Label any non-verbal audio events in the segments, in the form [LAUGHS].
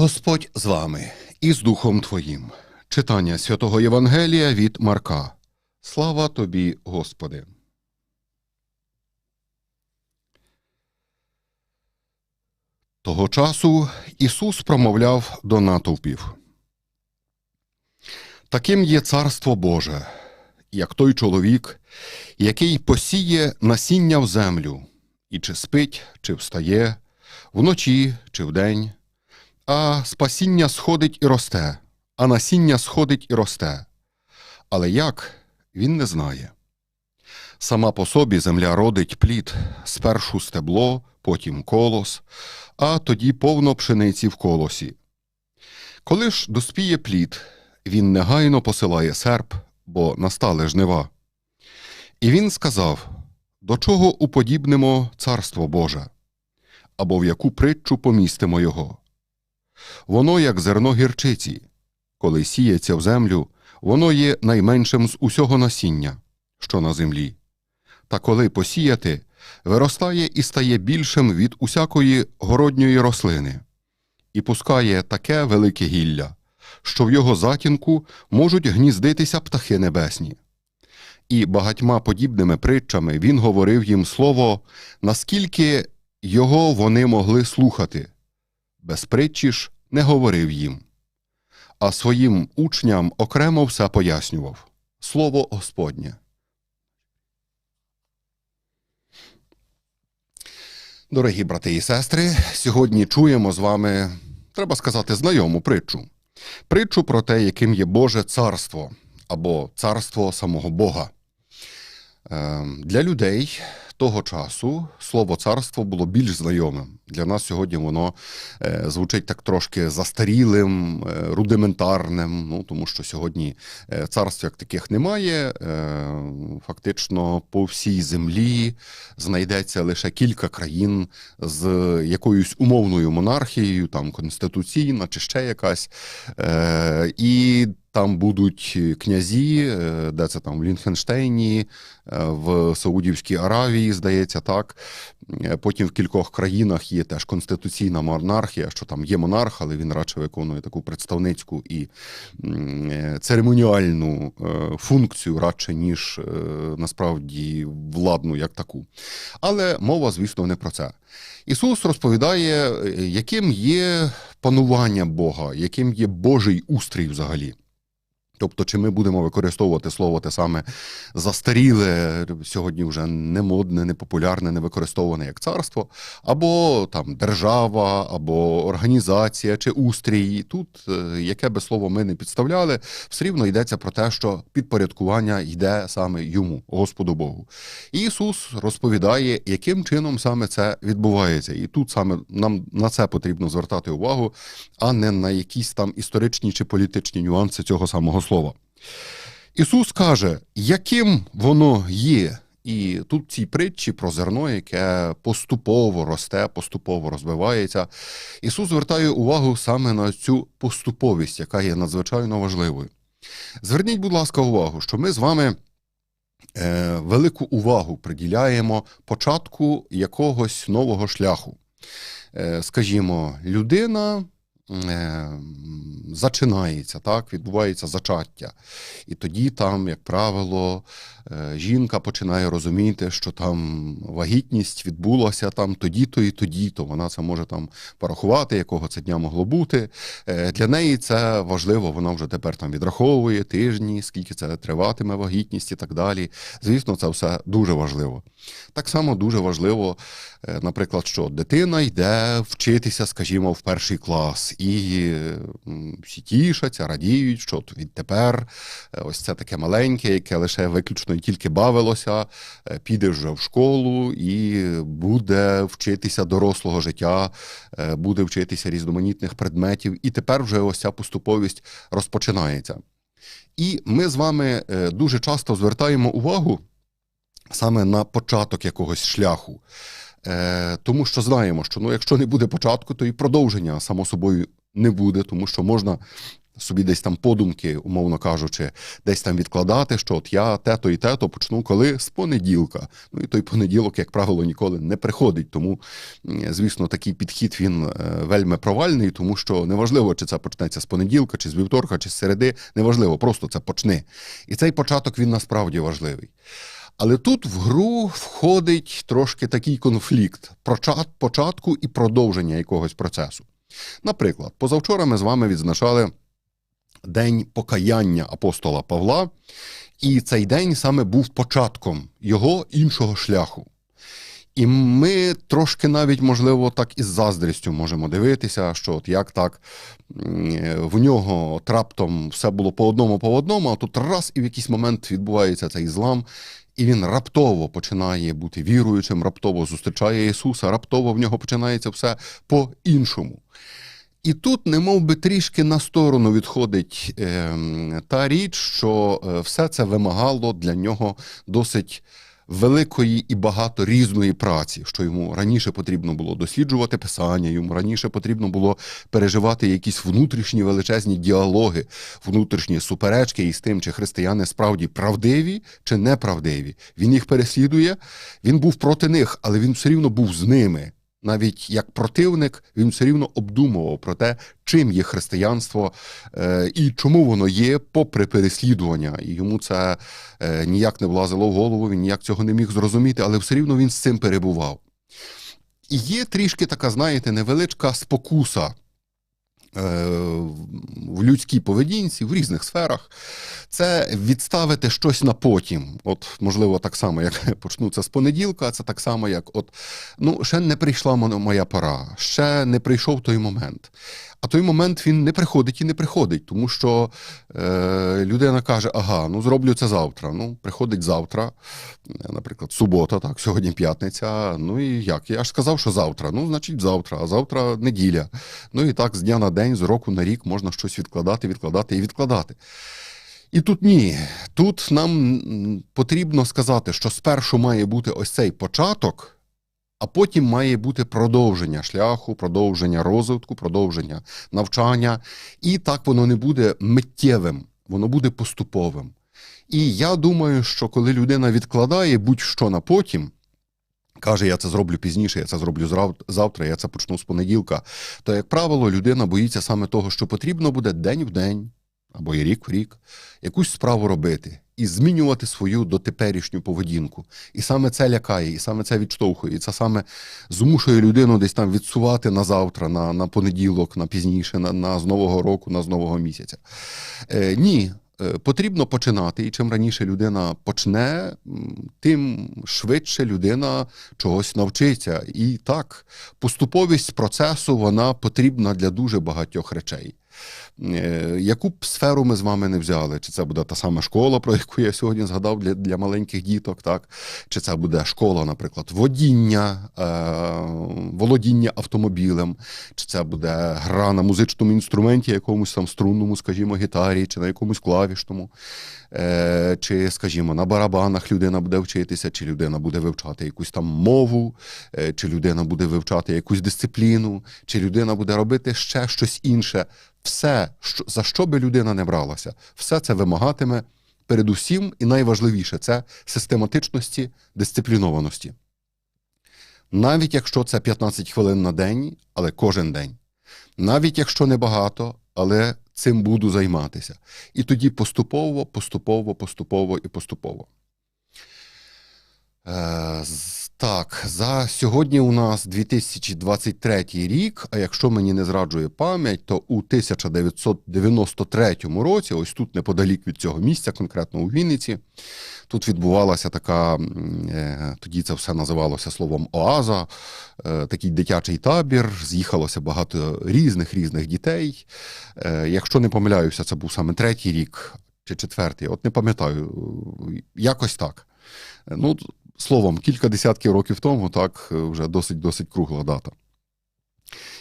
Господь з вами і з Духом Твоїм. Читання святого Євангелія від Марка. Слава тобі, Господи. Того часу Ісус промовляв до натовпів. Таким є царство Боже, як той чоловік, який посіє насіння в землю, і чи спить, чи встає, вночі чи вдень, а спасіння сходить і росте, а насіння сходить і росте. Але як він не знає. Сама по собі земля родить плід, спершу стебло, потім колос, а тоді повно пшениці в колосі. Коли ж доспіє плід, він негайно посилає серп, бо настали жнива. І він сказав: До чого уподібнимо царство Боже, або в яку притчу помістимо його? Воно як зерно гірчиці, коли сіється в землю, воно є найменшим з усього насіння, що на землі. Та коли посіяти, виростає і стає більшим від усякої городньої рослини, і пускає таке велике гілля, що в його затінку можуть гніздитися птахи небесні. І багатьма подібними притчами він говорив їм слово, наскільки його вони могли слухати. Без притчі ж не говорив їм. А своїм учням окремо все пояснював Слово Господнє. Дорогі брати і сестри, сьогодні чуємо з вами, треба сказати, знайому притчу. Притчу про те, яким є Боже царство або царство самого Бога. Е, Для людей того часу слово царство було більш знайомим. Для нас сьогодні воно е, звучить так трошки застарілим, е, рудиментарним, ну тому що сьогодні е, царств як таких немає. Фактично по всій землі знайдеться лише кілька країн з якоюсь умовною монархією, там конституційна чи ще якась. І там будуть князі, е, де це там в Лінхенштейні, е, в Саудівській Аравії, здається, так. Е, Потім в кількох країнах є теж конституційна монархія, що там є монарх, але він радше виконує таку представницьку і е, церемоніальну е, функцію, радше, ніж е, насправді владну як таку. Але мова, звісно, не про це. Ісус розповідає, е, яким є панування Бога, яким є Божий устрій взагалі. Тобто, чи ми будемо використовувати слово те саме застаріле, сьогодні вже не модне, не популярне, не використоване як царство, або там держава, або організація чи устрій. Тут, е, яке би слово ми не підставляли, все рівно йдеться про те, що підпорядкування йде саме йому, Господу Богу. І Ісус розповідає, яким чином саме це відбувається. І тут саме нам на це потрібно звертати увагу, а не на якісь там історичні чи політичні нюанси цього самого слова. Ісус каже, яким воно є. І тут в цій притчі про зерно, яке поступово росте, поступово розвивається. Ісус звертає увагу саме на цю поступовість, яка є надзвичайно важливою. Зверніть, будь ласка, увагу, що ми з вами е, велику увагу приділяємо початку якогось нового шляху. Е, скажімо, людина зачинається, так, відбувається зачаття. І тоді там, як правило, е, жінка починає розуміти, що там вагітність відбулася там тоді-то і тоді-то. Вона це може там порахувати, якого це дня могло бути. Е, Для неї це важливо, вона вже тепер там відраховує тижні, скільки це триватиме вагітність і так далі. Звісно, це все дуже важливо. Так само дуже важливо, е, наприклад, що дитина йде вчитися, скажімо, в перший клас, і всі тішаться, радіють, що відтепер е, ось це таке маленьке, яке лише виключно і тільки бавилося, е, піде вже в школу і буде вчитися дорослого життя, е, буде вчитися різноманітних предметів, і тепер вже ось ця поступовість розпочинається. І ми з вами е, дуже часто звертаємо увагу саме на початок якогось шляху. Тому що знаємо, що ну, якщо не буде початку, то і продовження само собою не буде, тому що можна собі десь там подумки, умовно кажучи, десь там відкладати, що от я те-то і те-то почну коли з понеділка. Ну і той понеділок, як правило, ніколи не приходить. Тому, звісно, такий підхід він е, вельми провальний, тому що неважливо, чи це почнеться з понеділка, чи з вівторка, чи з середи, неважливо, просто це почни. І цей початок він насправді важливий. Але тут в гру входить трошки такий конфлікт початку і продовження якогось процесу. Наприклад, позавчора ми з вами відзначали день покаяння апостола Павла, і цей день саме був початком його іншого шляху. І ми трошки навіть, можливо, так із заздрістю можемо дивитися, що от як так в нього раптом все було по одному, по одному, а тут раз і в якийсь момент відбувається цей злам, і він раптово починає бути віруючим, раптово зустрічає Ісуса, раптово в нього починається все по-іншому. І тут, не мов би, трішки на сторону відходить е, та річ, що е, все це вимагало для нього досить великої і багато різної праці, що йому раніше потрібно було досліджувати писання, йому раніше потрібно було переживати якісь внутрішні величезні діалоги, внутрішні суперечки із тим, чи християни справді правдиві чи неправдиві. Він їх переслідує, він був проти них, але він все рівно був з ними навіть як противник, він все рівно обдумував про те, чим є християнство е, і чому воно є, попри переслідування. І йому це е, ніяк не влазило в голову, він ніяк цього не міг зрозуміти, але все рівно він з цим перебував. І є трішки така, знаєте, невеличка спокуса. Е, в людській поведінці в різних сферах це відставити щось на потім. От, можливо, так само, як [LAUGHS] почну це з понеділка, це так само, як от ну, ще не прийшла моя пора, ще не прийшов той момент. А той момент він не приходить і не приходить, тому що е, людина каже: ага, ну зроблю це завтра. Ну, приходить завтра, наприклад, субота, так, сьогодні п'ятниця. Ну і як? Я ж сказав, що завтра. Ну, значить, завтра, а завтра неділя. Ну і так, з дня на день, з року на рік можна щось відкладати, відкладати і відкладати. І тут ні. Тут нам потрібно сказати, що спершу має бути ось цей початок, а потім має бути продовження шляху, продовження розвитку, продовження навчання. І так воно не буде миттєвим, воно буде поступовим. І я думаю, що коли людина відкладає будь-що на потім, каже, я це зроблю пізніше, я це зроблю завтра, я це почну з понеділка, то, як правило, людина боїться саме того, що потрібно буде день в день або і рік в рік якусь справу робити і змінювати свою дотеперішню поведінку. І саме це лякає, і саме це відштовхує, і це саме змушує людину десь там відсувати на завтра, на на понеділок, на пізніше, на, на з нового року, на з нового місяця. Е, Ні. Е, потрібно починати, і чим раніше людина почне, тим швидше людина чогось навчиться. І так, поступовість процесу вона потрібна для дуже багатьох речей. Е, яку б сферу ми з вами не взяли? Чи це буде та сама школа, про яку я сьогодні згадав для для маленьких діток, так? чи це буде школа, наприклад, водіння, е, володіння автомобілем, чи це буде гра на музичному інструменті, якомусь там струнному, скажімо, гітарі, чи на якомусь клавішному, чи, скажімо, на барабанах людина буде вчитися, чи людина буде вивчати якусь там мову, е, чи людина буде вивчати якусь дисципліну, чи людина буде робити ще щось інше все, за що би людина не бралася, все це вимагатиме передусім, і найважливіше це систематичності, дисциплінованості. Навіть якщо це 15 хвилин на день, але кожен день. Навіть якщо небагато, але цим буду займатися. І тоді поступово, поступово, поступово і поступово. Е, так, за сьогодні у нас 2023 рік. А якщо мені не зраджує пам'ять, то у 1993 році, ось тут неподалік від цього місця, конкретно у Вінниці, тут відбувалася така, е, тоді це все називалося словом Оаза, е, такий дитячий табір. З'їхалося багато різних різних дітей. Е, якщо не помиляюся, це був саме третій рік чи четвертий. От не пам'ятаю, якось так. Ну, Словом, кілька десятків років тому, так, вже досить-досить кругла дата.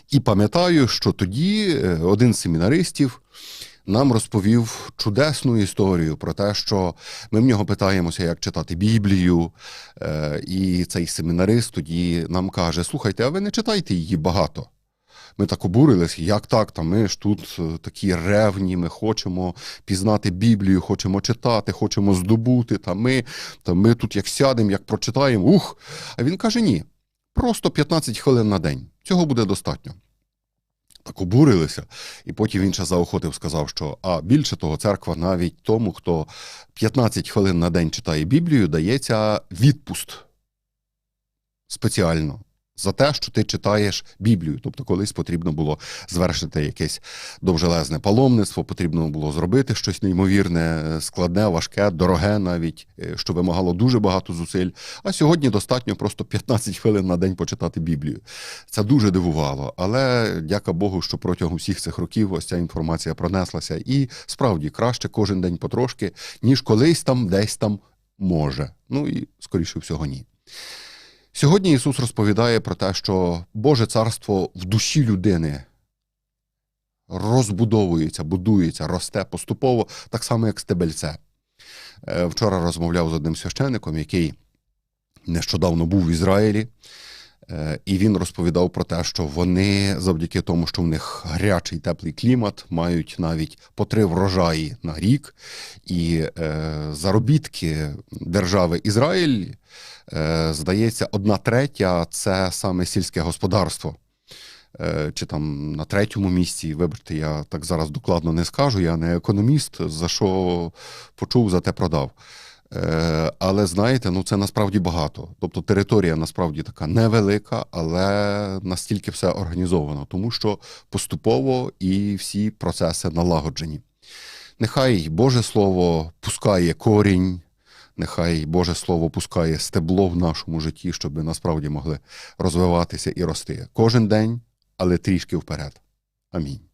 І пам'ятаю, що тоді е, один з семінаристів нам розповів чудесну історію про те, що ми в нього питаємося, як читати Біблію. Е, і цей семінарист тоді нам каже: слухайте, а ви не читайте її багато. Ми так обурились, як так? Та ми ж тут е, такі ревні, ми хочемо пізнати Біблію, хочемо читати, хочемо здобути. Та ми, та ми тут як сядемо, як прочитаємо. Ух! А він каже: ні, просто 15 хвилин на день. Цього буде достатньо. Так обурилися. І потім він ще заохотив, сказав, що а більше того, церква навіть тому, хто 15 хвилин на день читає Біблію, дається відпуст спеціально за те, що ти читаєш Біблію. Тобто, колись потрібно було звершити якесь довжелезне паломництво, потрібно було зробити щось неймовірне, складне, важке, дороге навіть, е, що вимагало дуже багато зусиль. А сьогодні достатньо просто 15 хвилин на день почитати Біблію. Це дуже дивувало. Але дяка Богу, що протягом всіх цих років ось ця інформація пронеслася. І справді краще кожен день потрошки, ніж колись там, десь там може. Ну і скоріше всього, ні. Сьогодні Ісус розповідає про те, що Боже царство в душі людини розбудовується, будується, росте поступово, так само, як стебельце. Е, Вчора розмовляв з одним священником, який нещодавно був в Ізраїлі, і він розповідав про те, що вони завдяки тому, що в них гарячий теплий клімат, мають навіть по три врожаї на рік, і е, заробітки держави Ізраїль е, здається, одна третя це саме сільське господарство. Е, Чи там на третьому місці, вибачте, я так зараз докладно не скажу, я не економіст, за що почув, за те продав. Е, Але знаєте, ну це насправді багато. Тобто територія насправді така невелика, але настільки все організовано, тому що поступово і всі процеси налагоджені. Нехай Боже Слово пускає корінь, Нехай Боже Слово пускає стебло в нашому житті, щоб ми насправді могли розвиватися і рости кожен день, але трішки вперед. Амінь.